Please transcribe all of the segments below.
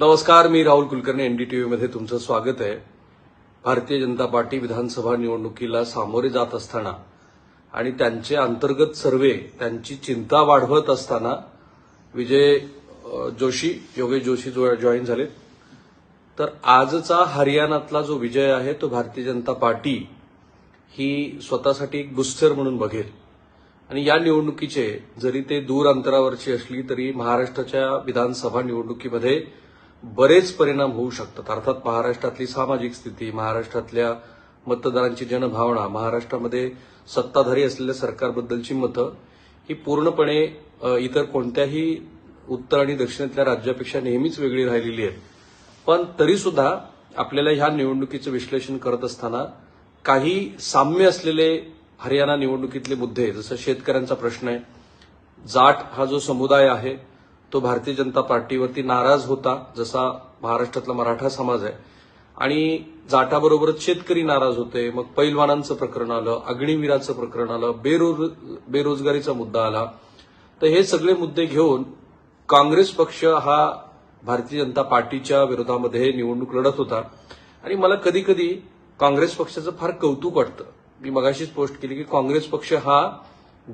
नमस्कार मी राहुल कुलकर्णी एनडीटीव्ही मध्ये तुमचं स्वागत आहे. भारतीय जनता पार्टी विधानसभा निवडणुकीला सामोरे जात असताना आणि त्यांचे अंतर्गत सर्वे त्यांची चिंता वाढवत असताना विजय जोशी योगेश जोशी जो जॉईन झाले तर आजचा हरियाणातला जो विजय आहे तो भारतीय जनता पार्टी ही स्वतःसाठी एक बुस्टर म्हणून बघेल. आणि या निवडणुकीचे जरी ते दूर अंतरावरची असली तरी महाराष्ट्राच्या विधानसभा निवडणुकीमध्ये बरेच परिणाम होऊ शकतात. अर्थात महाराष्ट्रातली सामाजिक स्थिती महाराष्ट्रातल्या मतदारांची जनभावना महाराष्ट्रामध्ये सत्ताधारी असलेल्या सरकारबद्दलची मतं ही पूर्णपणे इतर कोणत्याही उत्तर आणि दक्षिणेतल्या राज्यापेक्षा नेहमीच वेगळी राहिलेली आहेत. पण तरीसुद्धा आपल्याला ह्या निवडणुकीचं विश्लेषण करत असताना काही साम्य असलेले हरियाणा निवडणुकीतले मुद्दे जसं शेतकऱ्यांचा प्रश्न आहे जाट हा जो समुदाय आहे तो भारतीय जनता पार्टीवरती नाराज होता जसा महाराष्ट्रातला मराठा समाज आहे. आणि जाटाबरोबरच शेतकरी नाराज होते मग पैलवानांचं प्रकरण आलं अग्निवीराचं प्रकरण आलं बेरोज बेरोजगारीचा मुद्दा आला. तर हे सगळे मुद्दे घेऊन काँग्रेस पक्ष हा भारतीय जनता पार्टीच्या विरोधामध्ये निवडणूक लढत होता. आणि मला कधी कधी काँग्रेस पक्षाचं फार कौतुक वाटतं. मी मगाशीच पोस्ट केली की काँग्रेस पक्ष हा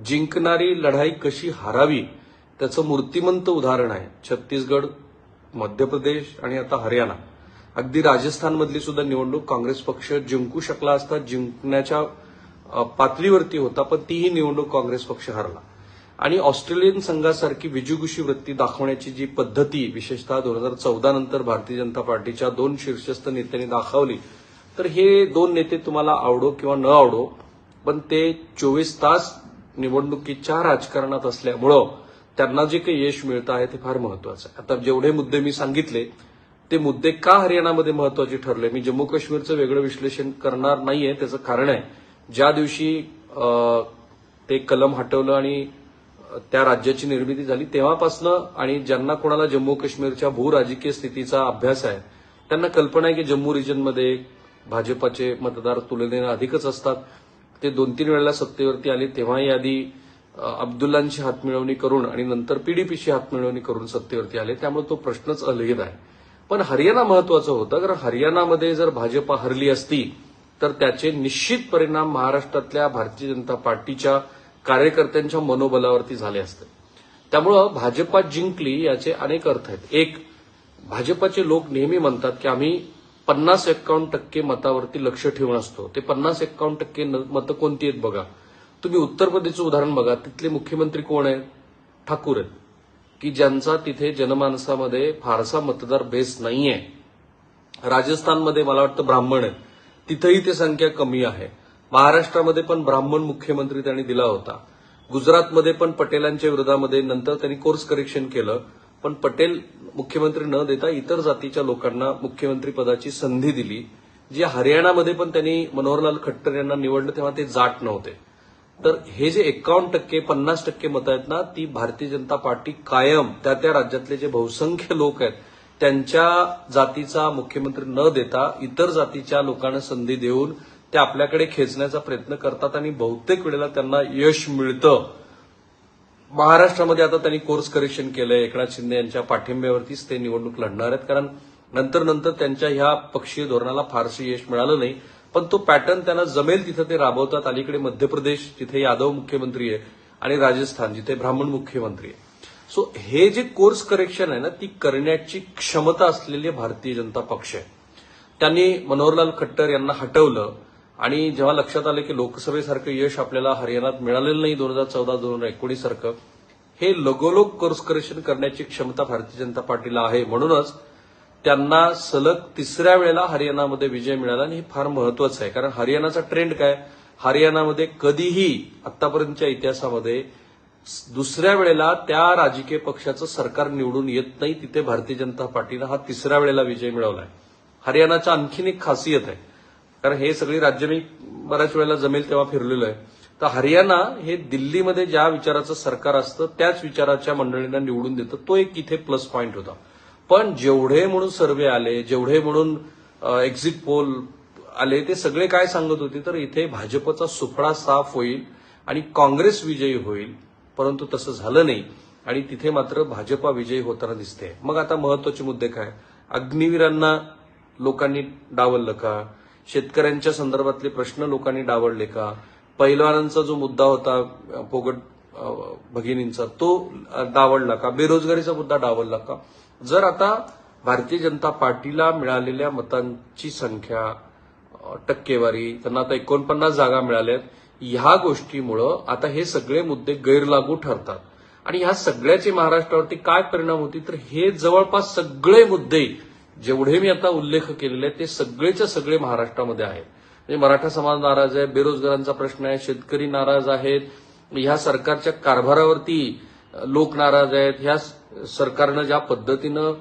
जिंकणारी लढाई कशी हारावी त्याचं मूर्तिमंत उदाहरण आहे. छत्तीसगड मध्य प्रदेश आणि आता हरियाणा. अगदी राजस्थानमधली सुद्धा निवडणूक काँग्रेस पक्ष जिंकू शकला असता जिंकण्याच्या पातळीवरती होता पण तीही निवडणूक काँग्रेस पक्ष हरला. आणि ऑस्ट्रेलियन संघासारखी विजुगुशी वृत्ती दाखवण्याची जी पद्धती विशेषतः दोन हजार चौदा नंतर भारतीय जनता पार्टीच्या दोन शीर्षस्थ नेत्यांनी दाखवली तर हे दोन नेते तुम्हाला आवडो किंवा न आवडो पण ते चोवीस तास निवडणुकीच्या राजकारणात असल्यामुळं त्यांना जे काही यश मिळतं आहे ते फार महत्वाचं आहे. आता जेवढे मुद्दे मी सांगितले ते मुद्दे का हरियाणामध्ये महत्त्वाचे ठरले? मी जम्मू काश्मीरचं वेगळं विश्लेषण करणार नाहीये त्याचं कारण आहे ज्या दिवशी ते कलम हटवलं आणि त्या राज्याची निर्मिती झाली तेव्हापासनं आणि ज्यांना कोणाला जम्मू काश्मीरच्या भू राजकीय स्थितीचा अभ्यास आहे त्यांना कल्पना आहे की जम्मू रिजनमध्ये भाजपाचे मतदार तुलनेनं अधिकच असतात. ते दोन तीन वेळेला सत्तेवरती आले तेव्हाही आधी अब्दुल्लांशी हातमिळवणी करून आणि नंतर पीडीपीशी हातमिळवणी करून सत्तेवरती आले त्यामुळे तो प्रश्नच अलगद आहे. पण हरियाणा महत्वाचं होतं कारण हरियाणामध्ये जर भाजपा हरली असती तर त्याचे निश्चित परिणाम महाराष्ट्रातल्या भारतीय जनता पार्टीच्या कार्यकर्त्यांच्या मनोबलावरती झाले असते. त्यामुळं भाजपा जिंकली याचे अनेक अर्थ आहेत. एक भाजपाचे लोक नेहमी म्हणतात की आम्ही पन्नास एक्कावन्न टक्के मतावरती लक्ष ठेवून असतो. ते पन्नास एक्कावन्न टक्के न- मतं कोणती आहेत बघा. तुम्ही उत्तर प्रदेशचं उदाहरण बघा. तिथले मुख्यमंत्री कोण आहेत? ठाकूर आहेत. की ज्यांचा तिथे जनमानसामध्ये फारसा मतदार बेस नाहीये. राजस्थानमध्ये मला वाटतं ब्राह्मण आहेत. तिथंही ते संख्या कमी आहे. महाराष्ट्रामध्ये पण ब्राह्मण मुख्यमंत्री त्यांनी दिला होता. गुजरातमध्ये पण पटेलांच्या विरोधामध्ये नंतर त्यांनी कोर्स करेक्शन केलं. पण पटेल मुख्यमंत्री न देता इतर जातीच्या लोकांना मुख्यमंत्री पदाची संधी दिली. जी हरियाणामध्ये पण त्यांनी मनोहरलाल खट्टर यांना निवडलं तेव्हा ते जाट नव्हते. तर हे जे एकावन्न टक्के पन्नास टक्के मतं आहेत ना ती भारतीय जनता पार्टी कायम त्या त्या राज्यातले जे बहुसंख्य लोक आहेत त्यांच्या जातीचा मुख्यमंत्री न देता इतर जातीच्या लोकांना संधी देऊन ते आपल्याकडे खेचण्याचा प्रयत्न करतात आणि बहुतेक वेळेला त्यांना यश मिळतं. महाराष्ट्रामध्ये आता त्यांनी कोर्स करेक्शन केलंय. एकनाथ शिंदे यांच्या पाठिंब्यावरतीच ते निवडणूक लढणार आहेत. कारण नंतर नंतर त्यांच्या ह्या पक्षीय धोरणाला फारसं यश मिळालं नाही. पण तो पॅटर्न त्यांना जमेल तिथं ते राबवतात. अलीकडे मध्य प्रदेश जिथे यादव मुख्यमंत्री आहे आणि राजस्थान जिथे ब्राह्मण मुख्यमंत्री आहे. सो हे जे कोर्स करेक्शन आहे ना ती करण्याची क्षमता असलेली भारतीय जनता पक्ष आहे. त्यांनी मनोहरलाल खट्टर यांना हटवलं आणि जेव्हा लक्षात आलं की लोकसभेसारखं यश आपल्याला हरियाणात मिळालेलं नाही दोन हजार चौदा दोन हजार एकोणीस सारखं हे लगोलोक कोर्स करेक्शन करण्याची क्षमता भारतीय जनता पार्टीला आहे. म्हणूनच त्यांना सलग तिसऱ्या वेळेला हरियाणामध्ये विजय मिळाला आणि हे फार महत्वाचं आहे. कारण हरियाणाचा ट्रेंड काय? हरियाणामध्ये कधीही आतापर्यंतच्या इतिहासामध्ये दुसऱ्या वेळेला त्या राजकीय पक्षाचं सरकार निवडून येत नाही तिथे भारतीय जनता पार्टीनं हा तिसऱ्या वेळेला विजय मिळवलाय. हरियाणाच्या आणखीन एक खासियत आहे. कारण हे सगळी राज्य मी बऱ्याच वेळेला जमेल तेव्हा फिरलेलो आहे तर हरियाणा हे दिल्लीमध्ये ज्या विचाराचं सरकार असतं त्याच विचाराच्या मंडळींना निवडून देतं. तो एक इथे प्लस पॉईंट होता. पण जेवढे म्हणून सर्वे आले जेवढे म्हणून एक्झिट पोल आले ते सगळे काय सांगत होते तर इथे भाजपचा सुफळा साफ होईल आणि काँग्रेस विजयी होईल परंतु तसं झालं नाही. आणि तिथे मात्र भाजपा विजयी होताना दिसते. मग आता महत्त्वाचे मुद्दे काय? अग्निवीरांना लोकांनी डावललं का? शेतकऱ्यांच्या संदर्भातले प्रश्न लोकांनी डावलले का? पैलवानांचा जो मुद्दा होता पोगट भगिनींचा तो डावलला का? बेरोजगारीचा मुद्दा डावलला का? जर आता भारतीय जनता पार्टीला मिळालेल्या मतांची संख्या टक्केवारी त्यांना आता एकोणपन्नास जागा मिळाल्यात ह्या गोष्टीमुळं आता हे सगळे मुद्दे गैरलागू ठरतात. आणि ह्या सगळ्याचे महाराष्ट्रावरती काय परिणाम होतील तर हे जवळपास सगळे मुद्दे जेवढे मी आता उल्लेख केलेले आहेत ते सगळेच्या सगळे महाराष्ट्रामध्ये आहेत. म्हणजे मराठा समाज नाराज आहे बेरोजगारांचा प्रश्न आहे शेतकरी नाराज आहेत. ह्या सरकारच्या कारभारावरती लोक नाराज आहेत. ह्या सरकारनं ज्या पद्धतीनं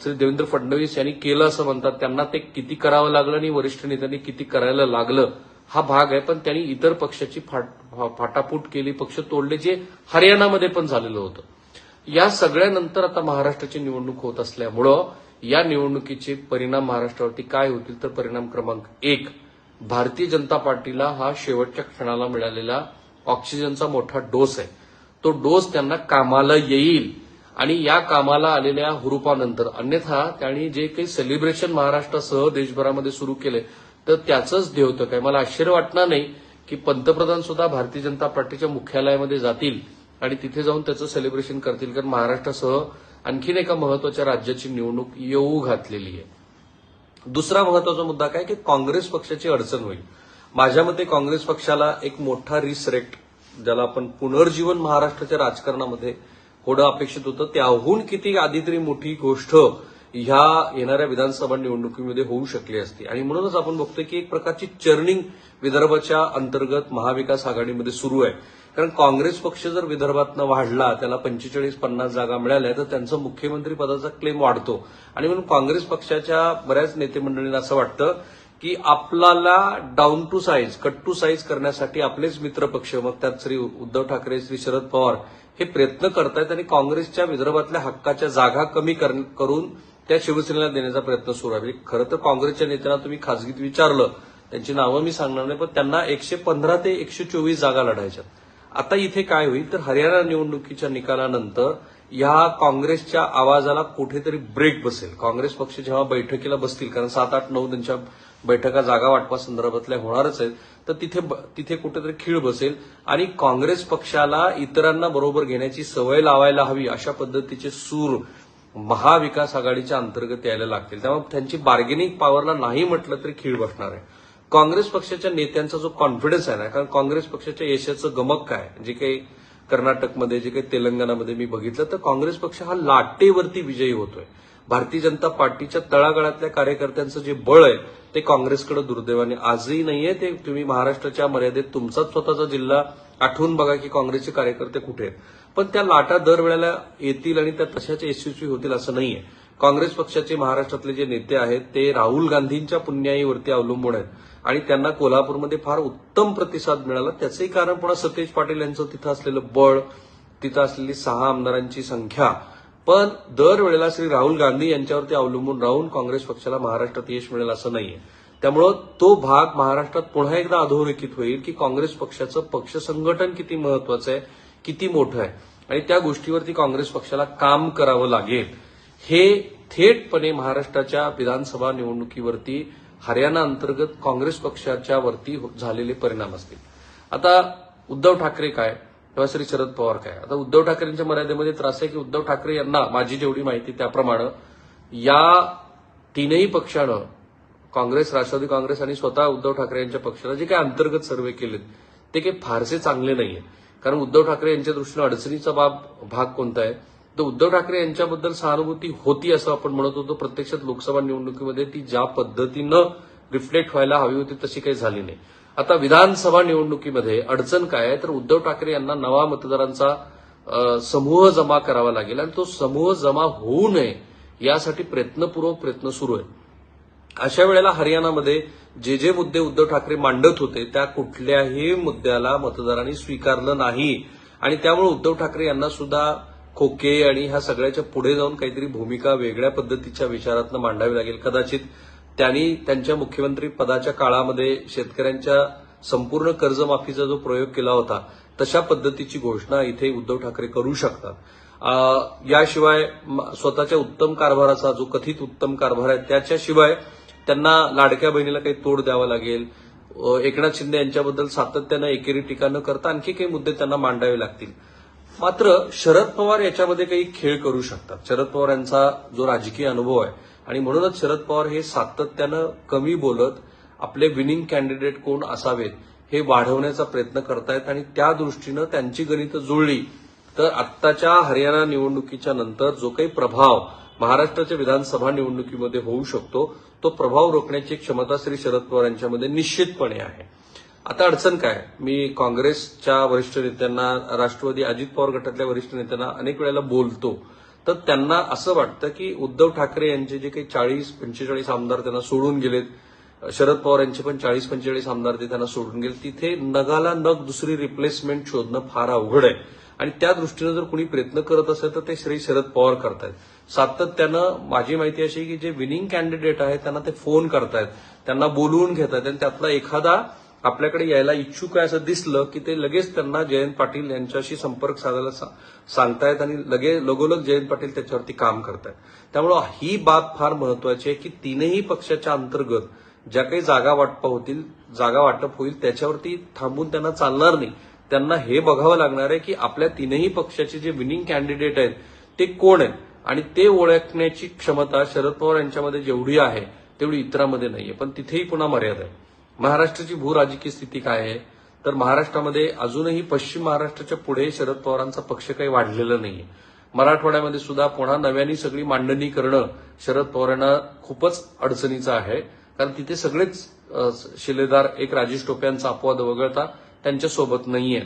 श्री देवेंद्र फडणवीस यांनी केलं असं म्हणतात त्यांना ते किती करावं लागलं आणि वरिष्ठ नेत्यांनी किती करायला लागलं हा भाग आहे. पण त्यांनी इतर पक्षाची फाट- फाटाफूट केली पक्ष तोडले जे हरियाणामध्ये पण झालेलं होतं. या सगळ्यानंतर आता महाराष्ट्राची निवडणूक होत असल्यामुळं या निवडणुकीचे परिणाम महाराष्ट्रावरती काय होतील तर परिणाम क्रमांक एक भारतीय जनता पार्टीला हा शेवटच्या क्षणाला मिळालेला ऑक्सिजनचा मोठा डोस आहे. तो डोस त्यांना कामाला येईल. आणि या कामाला आलेल्या हुरुपानंतर अन्यथा त्यांनी जे काही सेलिब्रेशन महाराष्ट्रासह देशभरामध्ये सुरू केले तर त्याचंच द्योतक आहे मला आश्चर्य वाटणार नाही की पंतप्रधान सुद्धा भारतीय जनता पार्टीच्या मुख्यालयामध्ये जातील आणि तिथे जाऊन त्याचं सेलिब्रेशन करतील. कारण महाराष्ट्रासह आणखीन एका महत्त्वाच्या राज्याची निवडणूक येऊ घातलेली आहे. दुसरा महत्त्वाचा मुद्दा काय? की काँग्रेस पक्षाची अडचण होईल. माझ्या मते काँग्रेस पक्षाला एक मोठा रिसरेक्ट ज्याला आपण पुनर्जीवन महाराष्ट्राच्या राजकारणामध्ये होणं अपेक्षित होतं त्याहून किती आधी तरी मोठी गोष्ट ह्या येणाऱ्या विधानसभा निवडणुकीमध्ये होऊ शकली असती. आणि म्हणूनच आपण बघतोय की एक प्रकारची चर्निंग विदर्भाच्या अंतर्गत महाविकास आघाडीमध्ये सुरू आहे. कारण काँग्रेस पक्ष जर विदर्भातनं वाढला त्याला पंचेचाळीस पन्नास जागा मिळाल्या तर त्यांचं मुख्यमंत्री पदाचा क्लेम वाढतो. आणि म्हणून काँग्रेस पक्षाच्या बऱ्याच नेते मंडळींना असं वाटतं की आपल्याला down to size cut to size करण्यासाठी आपलेच मित्रपक्ष मग त्यात श्री उद्धव ठाकरे श्री शरद पवार हे प्रयत्न करतायत आणि काँग्रेसच्या विदर्भातल्या हक्काच्या जागा कमी कर- करून त्या शिवसेनेला देण्याचा प्रयत्न सुरू आहे. म्हणजे खरं तर काँग्रेसच्या नेत्यांना तुम्ही खासगीत विचारलं त्यांची नावं मी सांगणार नाही पण त्यांना एकशे पंधरा ते एकशे चोवीस जागा लढायच्या आता इथे काय होईल? तर हरियाणा निवडणुकीच्या निकालानंतर या काँग्रेसच्या आवाजाला कुठेतरी ब्रेक बसेल. काँग्रेस पक्ष जेव्हा बैठकीला बसतील कारण सात आठ नऊ त्यांच्या बैठका जागा वाटपा संदर्भातल्या होणारच आहेत तर तिथे ब- तिथे कुठेतरी खीळ बसेल. आणि काँग्रेस पक्षाला इतरांना बरोबर घेण्याची सवय लावायला हवी अशा पद्धतीचे सूर महाविकास आघाडीच्या अंतर्गत यायला लागतील. त्यामुळे त्यांची बार्गेनिंग पॉवरला नाही म्हटलं तरी खीळ बसणार आहे. काँग्रेस पक्षाच्या नेत्यांचा जो कॉन्फिडन्स आहे ना कारण काँग्रेस पक्षाच्या यशाचं गमक काय? जे काही कर्नाटकमध्ये जे काही तेलंगणामध्ये मी बघितलं तर काँग्रेस पक्ष हा लाटेवरती विजयी होतोय. भारतीय जनता पार्टीच्या तळागाळातल्या कार्यकर्त्यांचं जे बळ आहे ते काँग्रेसकडे दुर्दैवाने आजही नाहीये. ते तुम्ही महाराष्ट्राच्या मर्यादेत तुमचाच स्वतःचा जिल्हा आठवून बघा की काँग्रेसचे कार्यकर्ते कुठे आहेत. पण त्या लाटा दरवेळेला येतील आणि त्या तशाच यशस्वी होतील असं नाहीये. काँग्रेस पक्षाचे महाराष्ट्रातले जे नेते आहेत ते राहुल गांधींच्या पुण्याईवरती अवलंबून आहेत. आणि त्यांना कोल्हापूरमध्ये फार उत्तम प्रतिसाद मिळाला. त्याचंही कारण पुन्हा सतेज पाटील यांचं तिथं असलेलं बळ तिथं असलेली सहा आमदारांची संख्या. पण दरवेळेला श्री राहुल गांधी यांच्यावरती अवलंबून राहून काँग्रेस पक्षाला महाराष्ट्रात यश मिळेल असं नाहीये. त्यामुळं तो भाग महाराष्ट्रात पुन्हा एकदा अधोरेखित होईल की काँग्रेस पक्षाचं पक्ष संघटन किती महत्वाचं आहे किती मोठं आहे. आणि त्या गोष्टीवरती काँग्रेस पक्षाला काम करावं लागेल. हे थेटपणे महाराष्ट्राच्या विधानसभा निवडणुकीवरती हरियाणा अंतर्गत काँग्रेस पक्षाच्या वरती हो-, झालेले परिणाम असतील. आता उद्धव ठाकरे काय? किंवा श्री शरद पवार काय? आता उद्धव ठाकरेंच्या मर्यादेमध्ये त्रास आहे की उद्धव ठाकरे यांना माझी जेवढी माहिती त्याप्रमाणे या तीनही पक्षानं काँग्रेस राष्ट्रवादी काँग्रेस आणि स्वतः उद्धव ठाकरे यांच्या पक्षाला जे काही अंतर्गत सर्वे केलेत ते काही फारसे चांगले नाहीये कारण उद्धव ठाकरे यांच्या दृष्टीनं अडचणीचा बाब भाग कोणता आहे? तर उद्धव ठाकरे यांच्याबद्दल सहानुभूती होती असं आपण म्हणत होतो. प्रत्यक्षात लोकसभा निवडणुकीमध्ये ती ज्या पद्धतीनं रिफ्लेक्ट व्हायला हवी होती तशी काही झाली नाही. आता विधानसभा निवडणुकीमध्ये अडचण काय आहे? तर उद्धव ठाकरे यांना नवा मतदारांचा समूह जमा करावा लागेल आणि तो समूह जमा होऊ नये यासाठी प्रयत्नपूर्वक प्रयत्न सुरू आहे. अशा वेळेला हरियाणामध्ये जे जे मुद्दे उद्धव ठाकरे मांडत होते त्या कुठल्याही मुद्द्याला मतदारांनी स्वीकारलं नाही. आणि त्यामुळे उद्धव ठाकरे यांना सुद्धा खोके आणि ह्या सगळ्याच्या पुढे जाऊन काहीतरी भूमिका वेगळ्या पद्धतीच्या विचारातनं मांडावी लागेल. कदाचित त्यांनी त्यांच्या मुख्यमंत्री पदाच्या काळामध्ये शेतकऱ्यांच्या संपूर्ण कर्जमाफीचा जो प्रयोग केला होता तशा पद्धतीची घोषणा इथे उद्धव ठाकरे करू शकतात. याशिवाय स्वतःच्या उत्तम कारभाराचा जो कथित उत्तम कारभार आहे त्याच्याशिवाय त्यांना लाडक्या बहिणीला काही तोड द्यावा लागेल. एकनाथ शिंदे यांच्याबद्दल सातत्यानं एकेरी टीका न करता आणखी काही मुद्दे त्यांना मांडावे लागतील. मात्र शरद पवार याच्यामध्ये काही खेळ करू शकतात. शरद पवार यांचा जो राजकीय अनुभव आहे आणि म्हणूनच शरद पवार हे सातत्यानं कमी बोलत आपले विनिंग कॅन्डिडेट कोण असावेत हे वाढवण्याचा प्रयत्न करतायत आणि त्या दृष्टीनं त्यांची गणितं जुळली. तर आत्ताच्या हरियाणा निवडणुकीच्या नंतर जो काही प्रभाव महाराष्ट्राच्या विधानसभा निवडणुकीमध्ये होऊ शकतो तो प्रभाव रोखण्याची क्षमता श्री शरद पवार यांच्यामध्ये निश्चितपणे आहे. आता अडचण काय? मी काँग्रेसच्या वरिष्ठ नेत्यांना राष्ट्रवादी अजित पवार गटातल्या वरिष्ठ नेत्यांना अनेक वेळेला बोलतो. तर त्यांना असं वाटतं की उद्धव ठाकरे यांचे जे काही चाळीस पंचेचाळीस आमदार त्यांना सोडून गेलेत शरद पवार यांचे पण चाळीस पंचेचाळीस आमदार ते त्यांना सोडून गेले तिथे नगाला नग दुसरी रिप्लेसमेंट शोधणं फार अवघड आहे. आणि त्या दृष्टीनं जर कुणी प्रयत्न करत असेल तर ते श्री शरद पवार करतायत. सातत्यानं माझी माहिती अशी आहे की जे विनिंग कॅन्डिडेट आहेत त्यांना ते फोन करतायत. त्यांना बोलवून घेत आहेत आणि त्यातला एखादा आपल्याकडे यायला इच्छुक आहे असं दिसलं की ते लगेच त्यांना जयंत पाटील यांच्याशी संपर्क साधायला सा- सांगतायत आणि लगे लगोलग जयंत पाटील त्याच्यावरती काम करतायत. त्यामुळं ही बाब फार महत्वाची आहे की तीनही पक्षाच्या अंतर्गत ज्या काही जागा वाटप होतील जागा वाटप होईल त्याच्यावरती थांबून त्यांना चालणार नाही. त्यांना हे बघावं लागणार आहे की आपल्या तीनही पक्षाचे जे विनिंग कॅन्डिडेट आहेत ते कोण आहेत? आणि ते ओळखण्याची क्षमता शरद पवार यांच्यामध्ये जेवढी आहे तेवढी इतरांमध्ये नाहीये. पण तिथेही पुन्हा मर्यादा आहे. महाराष्ट्राची भूराजकीय स्थिती काय आहे? तर महाराष्ट्रामध्ये अजूनही पश्चिम महाराष्ट्राच्या पुढे शरद पवारांचा पक्ष काही वाढलेला नाहीये. मराठवाड्यामध्ये सुद्धा पुन्हा नव्याने सगळी मांडणी करणं शरद पवारांना खूपच अडचणीचं आहे. कारण तिथे सगळेच शिलेदार एक राजेश टोप्यांचा अपवाद वगळता त्यांच्यासोबत नाहीये.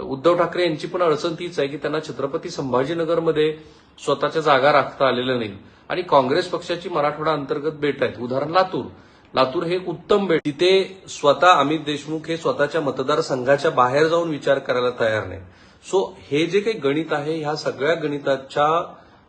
उद्धव ठाकरे यांची पण अडचण तीच आहे की त्यांना छत्रपती संभाजीनगरमध्ये स्वतःच्या जागा राखता आलेल्या नाही आणि काँग्रेस पक्षाची मराठवाडा अंतर्गत बेट आहेत. उदाहरण लातूर. लातूर हे एक उत्तम बेट. तिथे स्वतः अमित देशमुख हे स्वतःच्या मतदारसंघाच्या बाहेर जाऊन विचार करायला तयार नाही सो हे जे काही गणित आहे ह्या सगळ्या गणिताच्या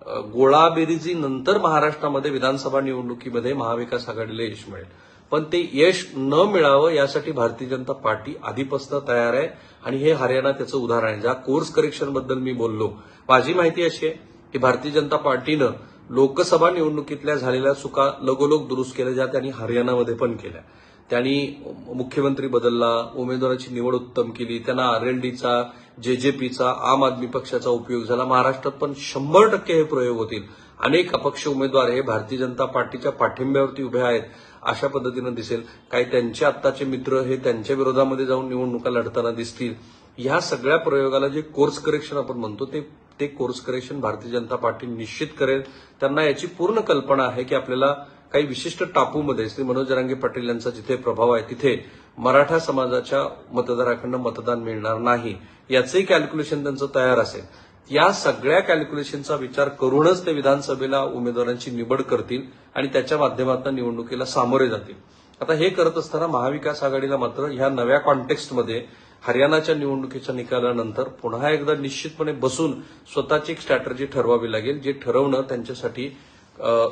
गोळाबेरीजी गोळाबेरीजीनंतर महाराष्ट्रामध्ये विधानसभा निवडणुकीमध्ये महाविकास आघाडीला यश मिळेल. पण ते यश न मिळावं यासाठी भारतीय जनता पार्टी आधीपासून तयार आहे. आणि हे हरियाणा त्याचं उदाहरण आहे. ज्या कोर्स करेक्शनबद्दल मी बोललो माझी माहिती अशी आहे की भारतीय जनता पार्टीनं लोकसभा निवडणुकीतल्या झालेल्या चुका लगोलोग दुरुस्त केल्या ज्या त्यांनी हरियाणामध्ये पण केल्या. त्यांनी मुख्यमंत्री बदलला उमेदवाराची निवड उत्तम केली त्यांना आरएलडीचा जेजेपीचा आम आदमी पक्षाचा उपयोग झाला. महाराष्ट्रात पण शंभर टक्के हे प्रयोग होतील. अनेक अपक्ष उमेदवार हे भारतीय जनता पार्टीच्या पाठिंब्यावरती उभे आहेत अशा पद्धतीनं दिसेल. काही त्यांचे आत्ताचे मित्र हे त्यांच्या विरोधामध्ये जाऊन निवडणुका लढताना दिसतील. ह्या सगळ्या प्रयोगाला जे कोर्स करेक्शन आपण म्हणतो ते ते course correction Bharatiya Janata party निश्चित करेल. त्यांना याची पूर्ण कल्पना आहे की आपल्याला काही विशिष्ट टापूमध्ये श्री मनोज जरांगे पाटील यांचा जिथे प्रभाव आहे तिथे मराठा समाजाच्या मतदाराकडनं मतदान मिळणार नाही. याचंही कॅल्क्युलेशन त्यांचं तयार असेल. या सगळ्या कॅल्क्युलेशनचा विचार करूनच ते विधानसभेला उमेदवारांची निवड करतील आणि त्याच्या माध्यमातून निवडणुकीला सामोरे जातील. आता हे करत असताना महाविकास आघाडीला मात्र ह्या नव्या कॉन्टेक्स्टमध्ये हरियाणाच्या निवडणुकीच्या निकालानंतर पुन्हा एकदा निश्चितपणे बसून स्वतःची एक स्ट्रॅटर्जी ठरवावी लागेल जे ठरवणं त्यांच्यासाठी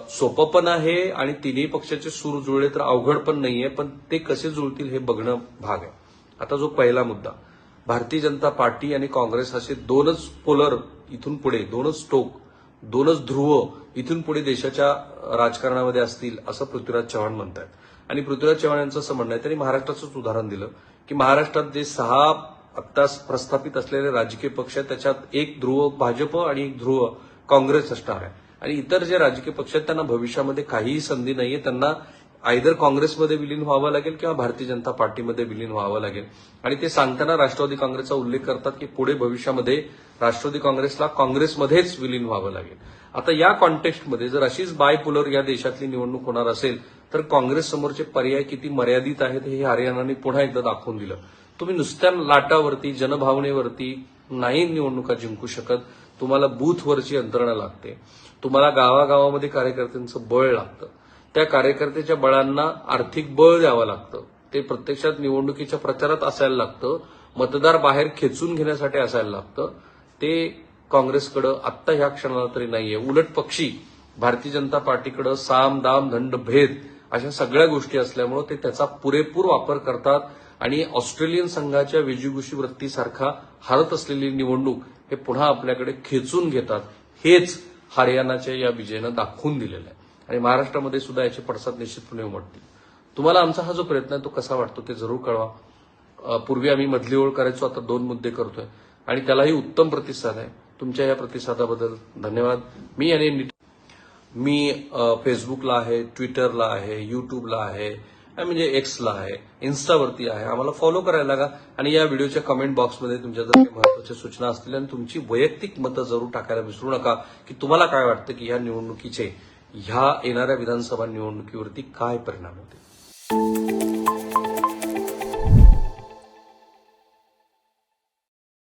सोपं पण आहे आणि तिन्ही पक्षाचे सूर जुळले तर अवघड पण नाहीये पण ते कसे जुळतील हे बघणं भाग आहे. आता जो पहिला मुद्दा भारतीय जनता पार्टी आणि काँग्रेस असे दोनच पोलर इथून पुढे दोनच टोक दोनच ध्रुव इथून पुढे देशाच्या राजकारणामध्ये असतील असं पृथ्वीराज चव्हाण म्हणतात आणि पृथ्वीराज चव्हाण यांचं असं म्हणणं आहे त्यांनी महाराष्ट्राचंच उदाहरण दिलं. की महाराष्ट्रात जे सहा आत्ता प्रस्थापित असलेले राजकीय पक्ष आहेत त्याच्यात एक ध्रुव भाजप आणि एक ध्रुव काँग्रेस असणार आहे. आणि इतर जे राजकीय पक्ष आहेत त्यांना भविष्यामध्ये काहीही संधी नाहीये. त्यांना आयदर काँग्रेसमध्ये विलीन व्हावं लागेल किंवा भारतीय जनता पार्टीमध्ये विलीन व्हावं लागेल. आणि ते सांगताना राष्ट्रवादी काँग्रेसचा उल्लेख करतात की पुढे भविष्यामध्ये राष्ट्रवादी काँग्रेसला काँग्रेसमध्येच विलीन व्हावं लागेल. आता या कॉन्टेक्स्टमध्ये जर अशीच बायपोलर या देशातली निवडणूक होणार असेल तर काँग्रेस समोरचे पर्याय किती मर्यादित आहेत हे हरियाणाने पुन्हा एकदा दाखवून दिलं. तुम्ही नुसत्या लाटावरती जनभावनेवरती नाही निवडणुका जिंकू शकत. तुम्हाला बूथवरची यंत्रणा लागते. तुम्हाला गावागावामध्ये कार्यकर्त्यांचं बळ लागतं. त्या कार्यकर्त्याच्या बळांना आर्थिक बळ द्यावं लागतं. ते प्रत्यक्षात निवडणुकीच्या प्रचारात असायला लागतं. मतदार बाहेर खेचून घेण्यासाठी असायला लागतं. ते काँग्रेसकडं आत्ता ह्या क्षणाला तरी नाहीये. उलट पक्षी भारतीय जनता पार्टीकडं साम दाम दंड भेद अशा सगळ्या गोष्टी असल्यामुळे ते त्याचा पुरेपूर वापर करतात आणि ऑस्ट्रेलियन संघाच्या विजिगुशी वृत्तीसारखा हरत असलेली निवडणूक हे पुन्हा आपल्याकडे खेचून घेतात. हेच हरियाणाच्या या विजयानं दाखवून दिलेलं आहे. आणि महाराष्ट्रामध्ये सुद्धा याचे पडसाद निश्चितपणे उमटतील. तुम्हाला आमचा हा जो प्रयत्न आहे तो कसा वाटतो ते जरूर कळवा. पूर्वी आम्ही मधली ओळ करायचो आता दोन मुद्दे करतोय. आणि त्यालाही उत्तम प्रतिसाद आहे. तुमच्या या प्रतिसादाबद्दल धन्यवाद. मी आणि मी फेसबुकला आहे ट्विटरला आहे युट्यूबला आहे म्हणजे एक्सला आहे इन्स्टावरती आहे. आम्हाला फॉलो करायला लागा आणि या व्हिडिओच्या कमेंट बॉक्समध्ये तुमच्या जर काही महत्त्वाच्या सूचना असतील आणि तुमची वैयक्तिक मतं जरूर टाकायला विसरू नका की तुम्हाला काय वाटतं की या निवडणुकीचे ह्या येणाऱ्या विधानसभा निवडणुकीवरती काय परिणाम होतील?